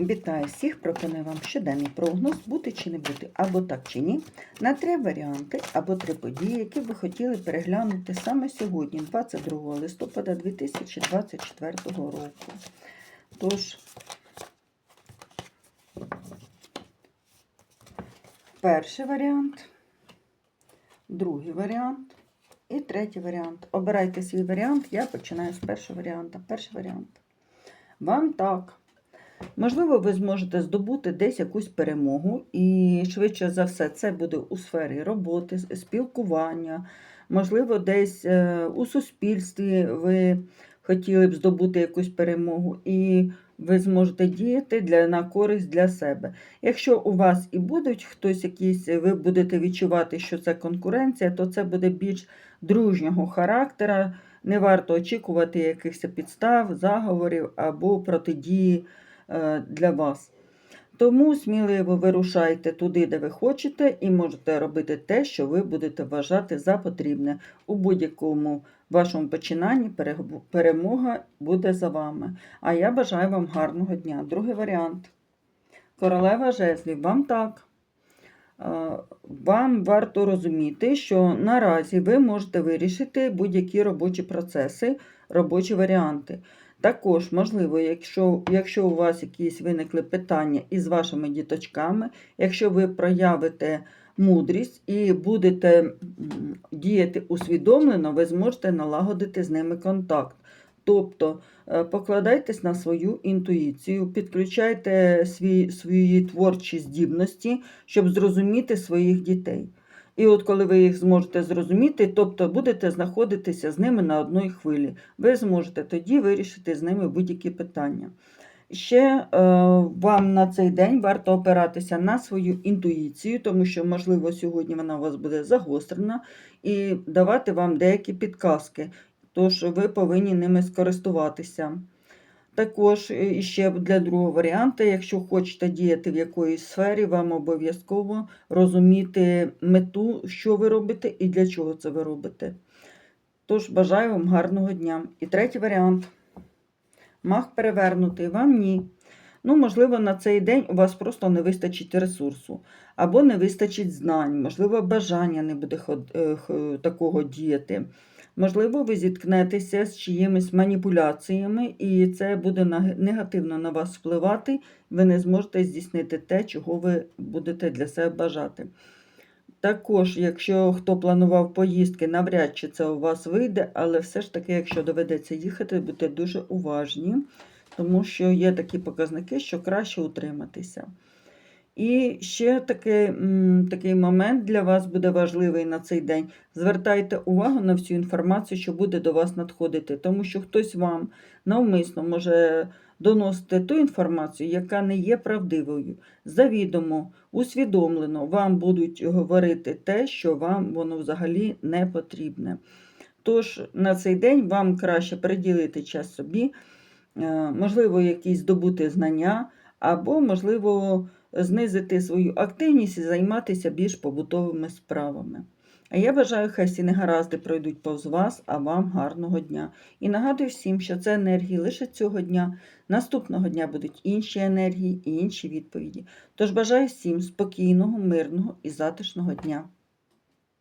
Вітаю всіх! Пропоную вам щоденний прогноз бути чи не бути, або так чи ні, на три варіанти або три події, які ви хотіли переглянути саме сьогодні, 22 листопада 2024 року. Тож, перший варіант, другий варіант і третій варіант. Обирайте свій варіант, я починаю з першого варіанта. Перший варіант. Вам так. Можливо, ви зможете здобути десь якусь перемогу, і швидше за все, це буде у сфері роботи, спілкування, можливо, десь е, у суспільстві ви хотіли б здобути якусь перемогу, і ви зможете діяти для, на користь для себе. Якщо у вас і будуть хтось якийсь, ви будете відчувати, що це конкуренція, то це буде більш дружнього характера. Не варто очікувати якихось підстав, заговорів або протидії для вас. Тому сміливо вирушайте туди, де ви хочете, і можете робити те, що ви будете вважати за потрібне. У будь-якому вашому починанні перемога буде за вами. А я бажаю вам гарного дня. Другий варіант. Королева жезлів, вам так. Е, Вам варто розуміти, що наразі ви можете вирішити будь-які робочі процеси, робочі варіанти. Також, можливо, якщо, якщо у вас якісь виникли питання із вашими діточками, якщо ви проявите мудрість і будете діяти усвідомлено, ви зможете налагодити з ними контакт. Тобто е, покладайтесь на свою інтуїцію, підключайте свій, свої творчі здібності, щоб зрозуміти своїх дітей. І от коли ви їх зможете зрозуміти, тобто будете знаходитися з ними на одній хвилі, ви зможете тоді вирішити з ними будь-які питання. Ще е, вам на цей день варто опиратися на свою інтуїцію, тому що, можливо, сьогодні вона у вас буде загострена, і давати вам деякі підказки, тож ви повинні ними скористуватися. Також е, і ще для другого варіанту, якщо хочете діяти в якоїсь сфері, вам обов'язково розуміти мету, що ви робите і для чого це ви робите. Тож бажаю вам гарного дня. І третій варіант. Маг перевернутий, вам ні. Ну, можливо, на цей день у вас просто не вистачить ресурсу, або не вистачить знань, можливо, бажання не буде е, такого діяти. Можливо, ви зіткнетеся з чиїмись маніпуляціями, і це буде негативно на вас впливати, ви не зможете здійснити те, чого ви будете для себе бажати. Також, якщо хто планував поїздки, навряд чи це у вас вийде, але все ж таки, якщо доведеться їхати, будьте дуже уважні, тому що є такі показники, що краще утриматися. І ще такий, такий момент для вас буде важливий на цей день. Звертайте увагу на всю інформацію, що буде до вас надходити, тому що хтось вам навмисно може доносити ту інформацію, яка не є правдивою. Завідомо, усвідомлено вам будуть говорити те, що вам воно взагалі не потрібне. Тож на цей день вам краще приділити час собі, е, можливо, якісь здобути знання, або, можливо, знизити свою активність і займатися більш побутовими справами. А я бажаю, хай всі негаразди пройдуть повз вас, а вам гарного дня. І нагадую всім, що це енергії лише цього дня. Наступного дня будуть інші енергії і інші відповіді. Тож бажаю всім спокійного, мирного і затишного дня.